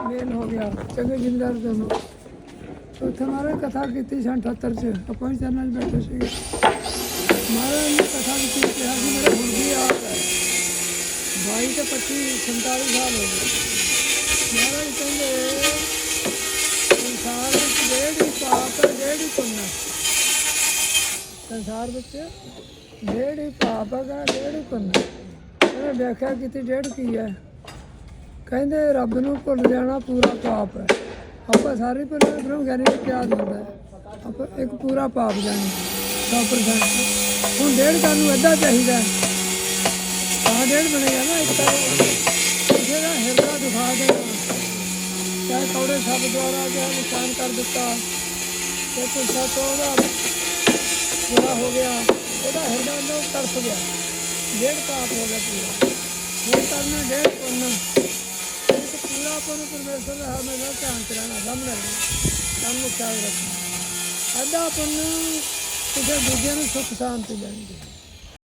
ਮੇਲ ਹੋ ਗਿਆ। ਚੰਗੇ ਜ਼ਿਮੀਦਾਰ ਦੋਨੋਂ ਉੱਥੇ ਮਹਾਰਾਜ ਕਥਾ ਕੀਤੀ ਸਨ 78 ਚ। ਆਪਾਂ ਵੀ ਚਰਨਾਂ 'ਚ ਬੈਠੇ ਸੀ ਮਹਾਰਾਜ ਨੇ ਕਥਾ ਕੀਤੀ, ਕਿਹਾ ਕਿ ਮੇਰੇ ਹੁਣ ਵੀ ਆਪ ਹੈ। 22 ਤੇ 25 47 ਸਾਲ ਹੋ ਗਏ। ਮਹਾਰਾਜ ਕਹਿੰਦੇ, ਸੰਸਾਰ ਵਿੱਚ ਜਿਹੜੀ ਪਾਪ ਹੈ, ਜਿਹੜੀ ਪੁੰਨ ਸੰਸਾਰ ਵਿੱਚ ਜਿਹੜੀ ਪਾਪ ਹੈਗਾ, ਜਿਹੜੀ ਪੁੰਨ ਹੈ। ਉਹਨੇ ਵਿਆਖਿਆ ਕੀਤੀ, ਡੇਢ ਕੀ ਹੈ? ਕਹਿੰਦੇ ਰੱਬ ਨੂੰ ਭੁੱਲ ਜਾਣਾ ਪੂਰਾ ਪਾਪ ਹੈ। ਆਪਾਂ ਸਾਰੇ ਪਰ ਬ੍ਰਹਮ ਗਿਆਨੀ ਨੂੰ ਕਿਹਾ ਜਾਂਦਾ ਆਪਾਂ ਇੱਕ ਪੂਰਾ ਪਾਪ ਜਾਣੀ 100% ਹੁਣ ਡੇਢ ਕਰਨ ਅੱਧਾ ਚਾਹੀਦਾ ਤਾਂ ਡੇਢ ਬਣੇਗਾ ਨਾ, ਇੱਕ ਤਾਂ ਕਿਸੇ ਹਿਰਦਾ ਦੁਖਾ ਦੇਣਾ। ਚਾਹੇ ਕੌੜੇ ਸਭ ਦੁਆਰਾ ਜਿਹੜਾ ਨਿਸ਼ਾਨ ਕਰ ਦਿੱਤਾ। ਤੇ ਪੁੱਛਾ ਤੋਂ ਉਹਦਾ ਬੁਰਾ ਹੋ ਗਿਆ, ਉਹਦਾ ਹਿਰਦਾ ਅੰਦਰ ਤੜਫ ਗਿਆ। ਡੇਢ ਪਾਪ ਹੋ ਗਿਆ ਪੂਰਾ। ਹੁਣ ਕਰਨਾ ਡੇਢ ਪੁੰਨ। ਆਪਾਂ ਨੂੰ ਪੁੰਨ ਪਰਮੇਸ਼ਰ ਦਾ ਹਮੇਸ਼ਾ ਧਿਆਨ ਚ ਰਹਿਣਾ ਸਾਹਮਣੇ ਕੰਮ ਨੂੰ ਖਿਆਲ ਰੱਖਣਾ। ਅੱਜ ਆਪਾਂ ਨੂੰ ਕਿਸੇ ਦੂਜੇ ਨੂੰ ਸੁੱਖ ਸ਼ਾਂਤੀ ਦੇਣਗੇ